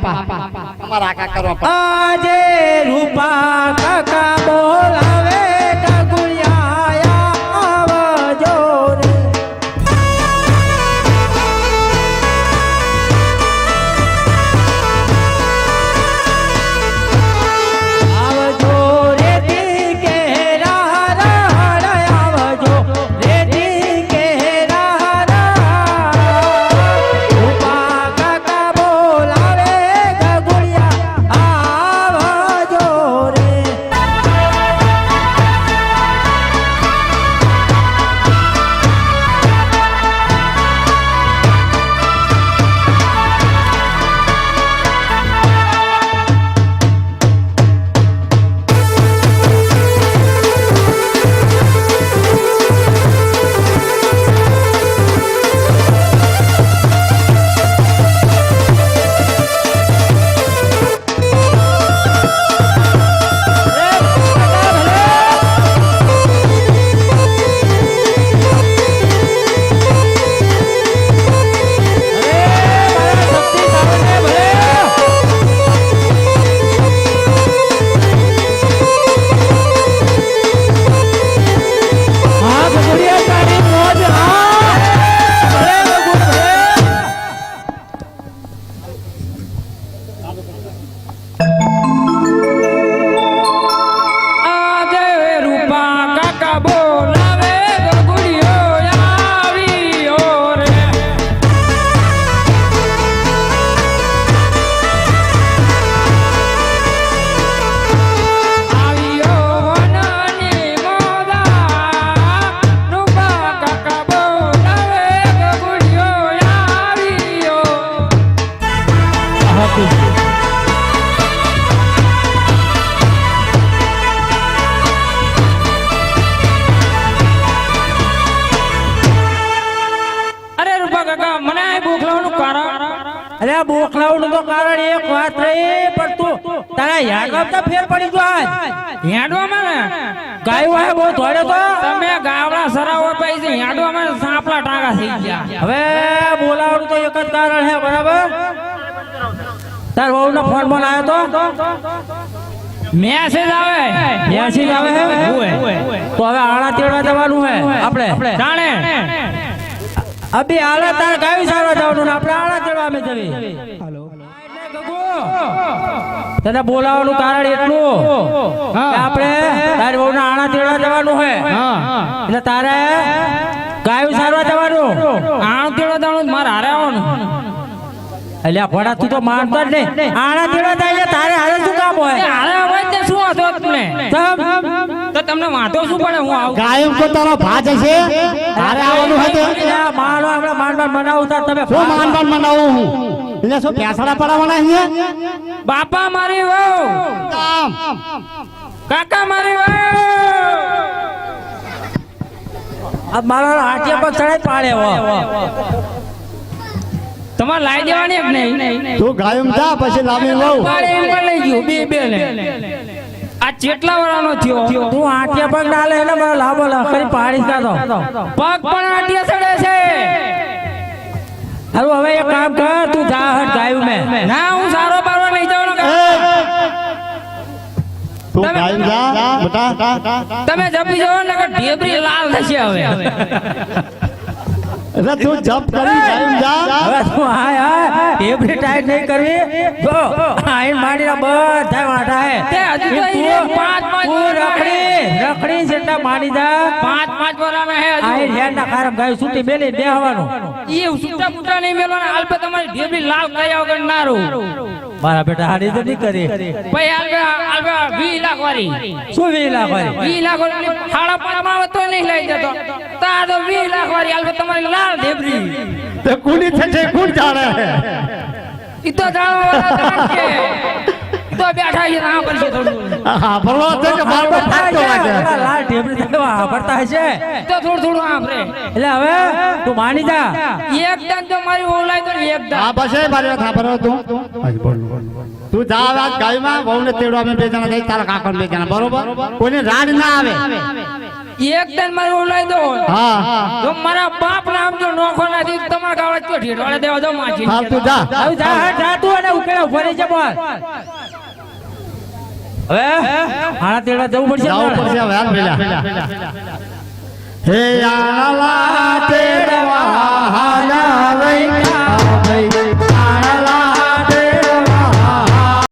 બાપા. અમારા આકા કરો. આજે રૂપા કાકા બોલાવે. અરે રૂપા કાકા મને આ ભૂખ કારણ? અરે આ બોખલાવનું તો કારણ એક વાત રહી પણ તું તારા ફેર પડી ગયો આજ. ને? ગાયો બહુ ધોડ્યો તો. તમે ગાવડા સરાવો પાઈ છે યાડવામાં સાપલા ટાંગા થઈ ગયા. હવે બોલાવવાનું તો એક જ કારણ છે બરાબર? તાર વહુ નો ફોન ફોન આવ્યો તો? મેસેજ આવે. મેસેજ આવે તો હવે આળા તેડવા જવાનું હે. આપણે. જાણે. અભી આળા તાર ગાયું સારવા જવાનું ને? આપણે આળા તેડવા અમે જવી. તને બોલાવવાનું કારણ એટલું કે આપણે તારી વહુ ના આણા તેડવા જવાનું હે. એટલે તારે ગાયું સારવા જવાનું. આણ તેડવા જવાનું મારે હારે આવવાનું. એટલે ભોળા તું તો માનતો જ નહીં. આણા તેડવા જાય તારે હારે શું કામ હોય? હારે હોય તે શું હતો તમને તો તમને વાંધો શું પડે? હું આવું. ગાયમ તો તારો ભાજ છે તારે આવવાનું હતું. માનો આપણે માનવાન મનાવતા તમે શું માનવાન મનાવું હું? એટલે શું પેસડા પડાવવાના અહીંયા? બાપા મારી વહુ. કાકા મારી વહુ. આ મારો હાથે પર ચડાઈ પાડે હો. તમારે લાવી દેવાની એક નહીં. તું ગાયમ થા પછી લાવી લઉં. પાડે એમ પણ લઈ ગયું બે બે ને આ જેટલા વાળાનો થયો? તું હાથે પગ ડાલે એટલે મને લાભો લા કરી પાડી કાઢો પગ પણ આટીએ સડે છે. હારું હવે એક કામ કર તું જા હટ ગાયું મેં. ના હું સારો બારવા નહીં જવાનો! તું ગાયમ જા બેટા. તમે જપી જાઓ ને કે ઢેબરી લાલ થશે હવે. એટલે તું જપ કરી ગાયમ જા. હવે તું હાય હાય એવરી ટાઈમ નહીં કરવી. જો આઈન માડીના બધા વાંટા હે. તે હજુ તો તું- પાંચ પાંચ રખડી. રખડી જેટલા માડી જા. પાંચ પાંચ વરાના હે આઈ હજુ હેડના ખારમ ગાય છૂટી બેલી બેહવાનું. ઈ સુટા ફૂટા નહીં મેલવાના. હાલ તમારી ઢેબલી લાલ કર્યા વગર ના રહું. મારા બેટા હાડી તો નહીં કરી. ભાઈ હાલ પે વી લાખ વાળી. શું 20 લાખ વાળી? 20 લાખ વાળી. ખાડા પાડામાં નહીં લઈ જતો. તા તો વી લાખ વાળી પે તમારી લાલ ઢેબરી. તે કુલી થશે કોણ જાણે? ઈ તો જાણવા વાળા કે. તો બેઠા છે ના કરશે થોડું હા ભલો છે કે બાર બાર થાકતો લાગે લાલ ટેબલી દેવા ભરતા હશે? તો થોડું થોડું આંભરે એટલે હવે તું માની જા. એક દન તો મારી ઓલાય તો એક દન. હા બસ એ મારી સાંભળો તું. તું જા આ ગાયમાં વહુને તેડવા અમે બે જણા જઈ તારા કાકા બે જણા બરોબર? કોઈને રાડ ના આવે. એક દિન મારે ઓલાઈ દો હા. તો મારા બાપ નામ જો નોખો નથી તો તમારા ગાવડા ચો ઠેઠવાડે દેવા દો માજી હા તું જા. હવે જા હા, જા તું અને ઉકેલા ફરી જા બોલ. હવે હાડા તેડા જવું પડશે જવું પડશે હવે હાલ પેલા. હે આવા તે